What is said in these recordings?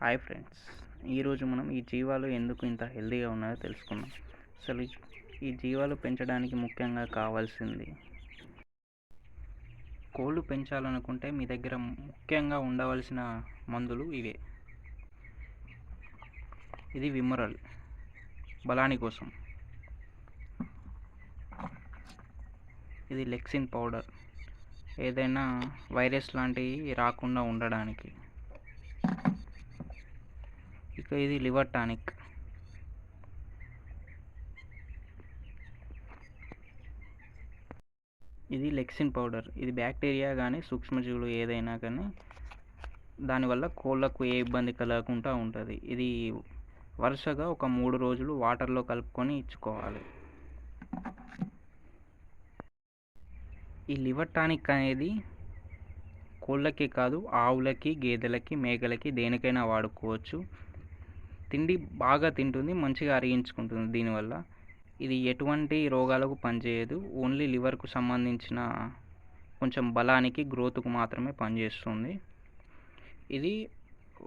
Hi friends ఈరోజు మనం ఈ జీవాలు ఎందుకు ఇంత హెల్దీగా ఉన్నాయో తెలుసుకుందాం. అసలు ఈ- ఈ జీవాలు పెంచడానికి ముఖ్యంగా కావాల్సింది కోళ్ళు పెంచాలనుకుంటే మీ దగ్గర ముఖ్యంగా ఉండవలసిన మందులు ఇవే. ఇది విమరల్. బలాని కోసం. ఇది లెక్సిన్ పౌడర్. ఏదైనా వైరస్ లాంటివి రాకుండా ఉండడానికి. ఇక ఇది లివర్ టానిక్. ఇది లెక్సిన్ పౌడర్. ఇది బ్యాక్టీరియా కానీ సూక్ష్మజీవులు ఏదైనా కానీ దానివల్ల కోళ్ళకు ఏ ఇబ్బంది కలగకుండా ఉంటుంది. ఇది వరుసగా ఒక మూడు రోజులు వాటర్లో కలుపుకొని ఇచ్చుకోవాలి. ఈ లివర్ టానిక్ అనేది కోళ్ళకి కాదు ఆవులకి గేదెలకి మేకలకి దేనికైనా వాడుకోవచ్చు. తిండి బాగా తింటుంది మంచిగా అరిగించుకుంటుంది దీనివల్ల. ఇది ఎటువంటి రోగాలకు పనిచేయదు. ఓన్లీ లివర్కు సంబంధించిన కొంచెం బలానికి గ్రోత్కు మాత్రమే పనిచేస్తుంది. ఇది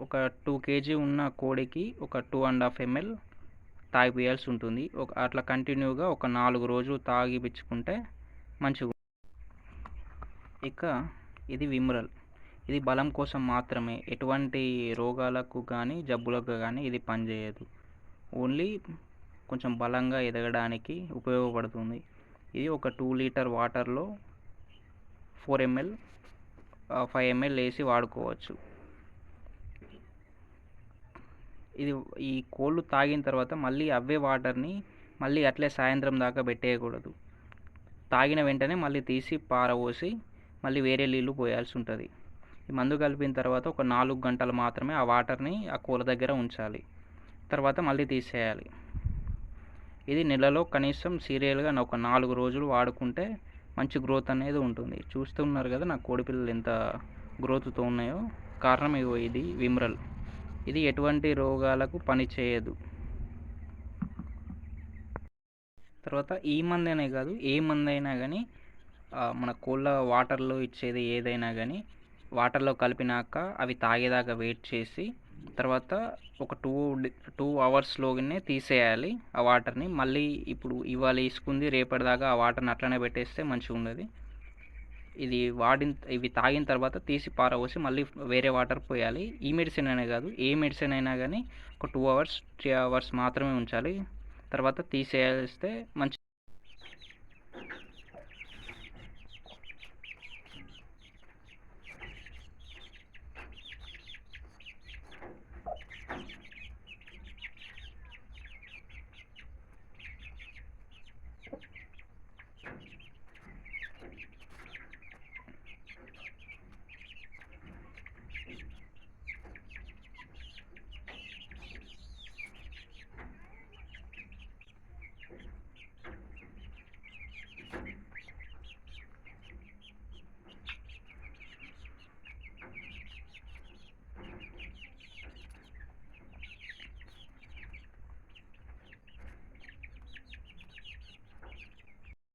ఒక టూ కేజీ ఉన్న కోడికి ఒక టూ అండ్ హాఫ్ ఎంఎల్ తాగిపియాల్సి ఉంటుంది. ఒక అట్లా కంటిన్యూగా ఒక నాలుగు రోజులు తాగిపించుకుంటే మంచిగా ఇక ఇది విమ్రల్. ఇది బలం కోసం మాత్రమే. ఎటువంటి రోగాలకు కానీ జబ్బులకు కానీ ఇది పనిచేయదు. ఓన్లీ కొంచెం బలంగా ఎదగడానికి ఉపయోగపడుతుంది. ఇది ఒక టూ లీటర్ వాటర్లో ఫోర్ ఎంఎల్ ఫైవ్ ఎంఎల్ వేసి వాడుకోవచ్చు. ఇది ఈ కోళ్ళు తాగిన తర్వాత మళ్ళీ అవే వాటర్ని మళ్ళీ అట్లే సాయంత్రం దాకా పెట్టేయకూడదు. తాగిన వెంటనే మళ్ళీ తీసి పారబోసి మళ్ళీ వేరే నీళ్ళు పోయాల్సి ఉంటుంది. ఈ మందు కలిపిన తర్వాత ఒక నాలుగు గంటలు మాత్రమే ఆ వాటర్ని ఆ కోళ్ళ దగ్గర ఉంచాలి. తర్వాత మళ్ళీ తీసేయాలి. ఇది నెలలో కనీసం సీరియల్గా ఒక నాలుగు రోజులు వాడుకుంటే మంచి గ్రోత్ అనేది ఉంటుంది. చూస్తున్నారు కదా నా కోడిపిల్లలు ఎంత గ్రోత్తో ఉన్నాయో. కారణం ఇగో ఇది విమ్రల్. ఇది ఎటువంటి రోగాలకు పని చేయదు. తర్వాత ఈ మందనే కాదు ఏ మందైనా కానీ మన కోళ్ళ వాటర్లో ఇచ్చేది ఏదైనా కానీ వాటర్లో కలిపినాక అవి తాగేదాకా వెయిట్ చేసి తర్వాత ఒక టూ టూ అవర్స్లోనే తీసేయాలి ఆ వాటర్ని. మళ్ళీ ఇప్పుడు ఇవాళ వేసుకుంది రేపటిదాకా ఆ వాటర్ని అట్లనే పెట్టేస్తే మంచిగా ఉండదు. ఇది వాడిన ఇవి తాగిన తర్వాత తీసి పారబోసి మళ్ళీ వేరే వాటర్ పోయాలి. ఈ మెడిసిన్ అనే కాదు ఏ మెడిసిన్ అయినా కానీ ఒక టూ అవర్స్ త్రీ అవర్స్ మాత్రమే ఉంచాలి. తర్వాత తీసేస్తే మంచి